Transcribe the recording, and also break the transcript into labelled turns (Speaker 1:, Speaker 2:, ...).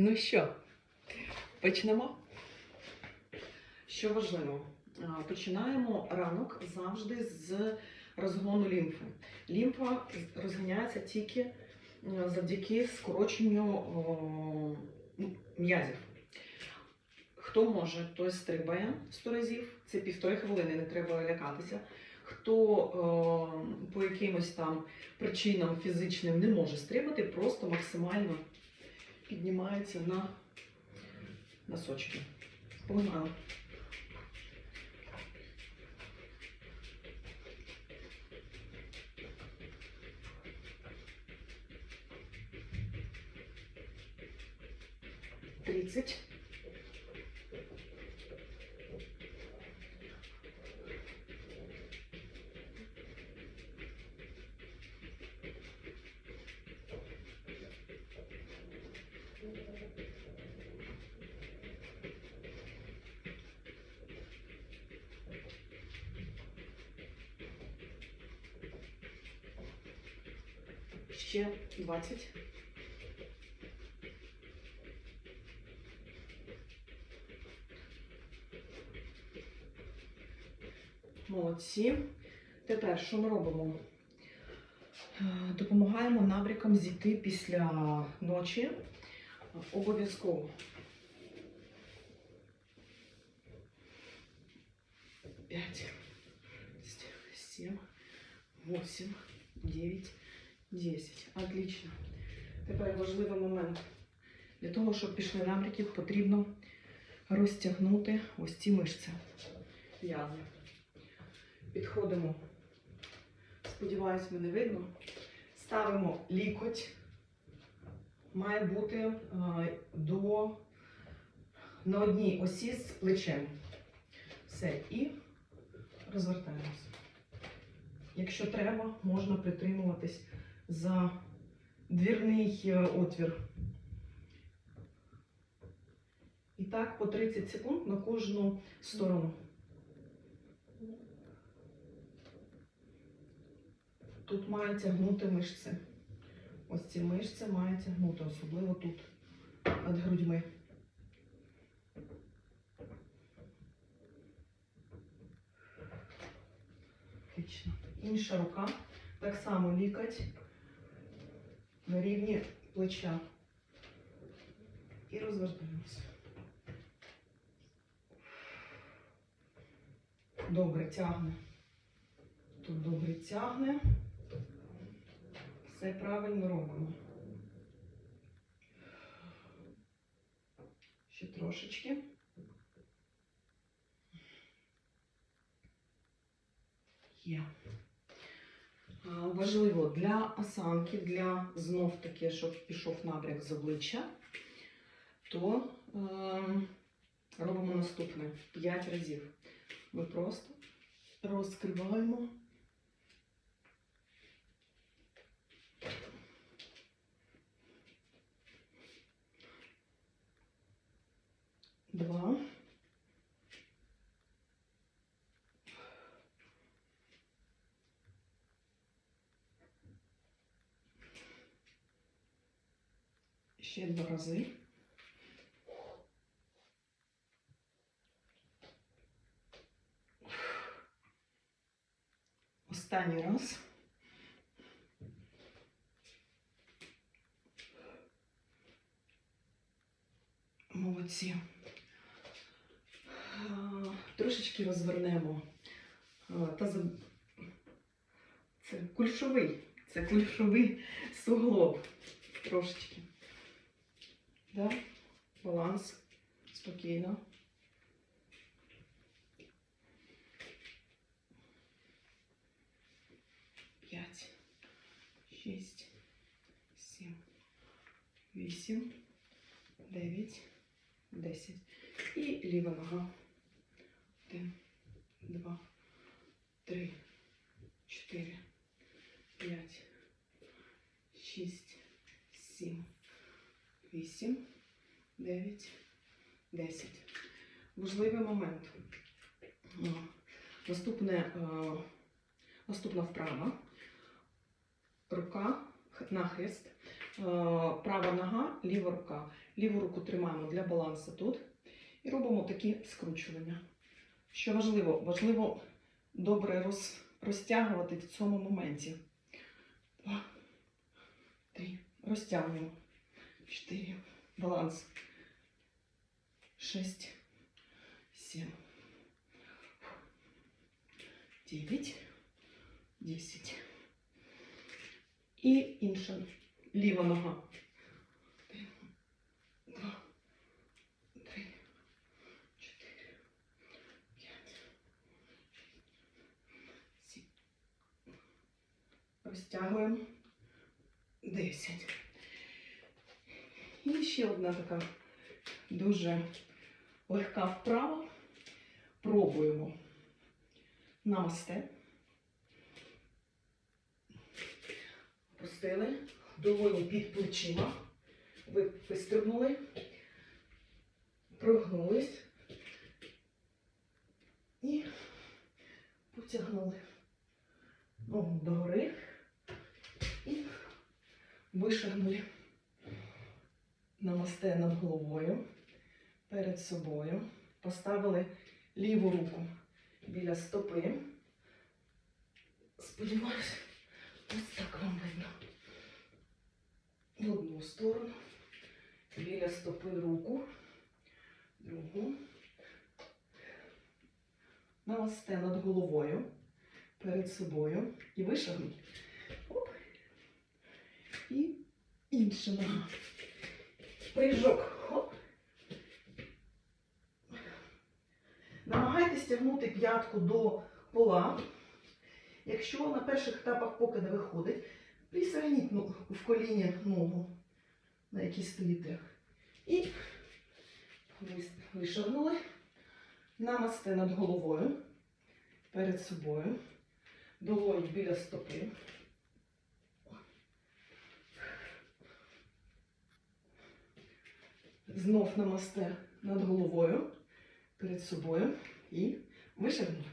Speaker 1: Ну що, почнемо? Що важливо, починаємо ранок завжди з розгону лімфи. Лімфа розганяється тільки завдяки скороченню м'язів. Хто може, той стрибає 100 разів, це півтори хвилини, не треба лякатися. Хто по якимось там причинам фізичним не може стрибати, просто максимально піднімається на носочки. Погнали. Тридцать. Ще двадцять. Молодці. Тепер що ми робимо? Е, Допомагаємо набрякам зійти після ночі. Обов'язково. П'ять, сім, восемь, дев'ять, десять. Отлично. Тепер важливий момент. Для того, щоб пішли набряки, потрібно розтягнути ось ці мишці. В'язи. Підходимо. Сподіваюсь, мене видно. Ставимо лікоть. Має бути е, до на одній осі з плечем. Все. І розвертаємося. Якщо треба, можна притримуватись за двірний е, отвір. І так по 30 секунд на кожну сторону. Тут мають тягнути мишці. Ось ці мишці мають тягнути, особливо тут, над грудьми. Інша рука. Так само лікоть на рівні плеча. І розвертаємося. Добре тягне. Тут добре тягне. Все правильно робимо. Ще трошечки. Є. А, Важливо для осанки, для знов таки, щоб пішов набряк з обличчя, то е, робимо наступне 5 разів. Ми просто розкриваємо. Два. Ще два рази. Останній раз. Молодці. Трошечки розвернемо. Та. Це кульшовий. Це кульшовий суглоб. Трошечки. Да? Баланс. Спокійно. П'ять, шість, сім, вісім, дев'ять, десять. І ліва нога. Один, два, три, 10. Важливий момент. Наступне, е, Наступна вправа, рука нахист, е, права нога, ліва рука. Ліву руку тримаємо для балансу тут. І робимо такі скручування. Що важливо, важливо добре роз, розтягувати в цьому моменті. Два, три. Розтягнемо. Чотири. Баланс. Шесть. Сім. Дев'ять. Десять. І інша ліва нога. Розтягуємо. Десять. І ще одна така дуже легка вправа. Пробуємо. Намасте. Пустили. Долоні під плечима. Ви вистрибнули. Прогнулись. І потягнули. Ногу догори. І вишагнули. Намасте над головою. Перед собою. Поставили ліву руку біля стопи. Сподіваюся, ось так вам видно. В одну сторону. Біля стопи руку. Другу. Намасте над головою. Перед собою. І вишагнуть. І інша нога. Прыжок. Хоп. Намагайтесь тягнути п'ятку до пола. Якщо на перших етапах поки не виходить, присягніть ну, в коліні ногу, на якій стоїте. І ви- вишагнули. Намасте над головою, перед собою, долоні біля стопи. Знов намасте над головою, перед собою і вишагнули.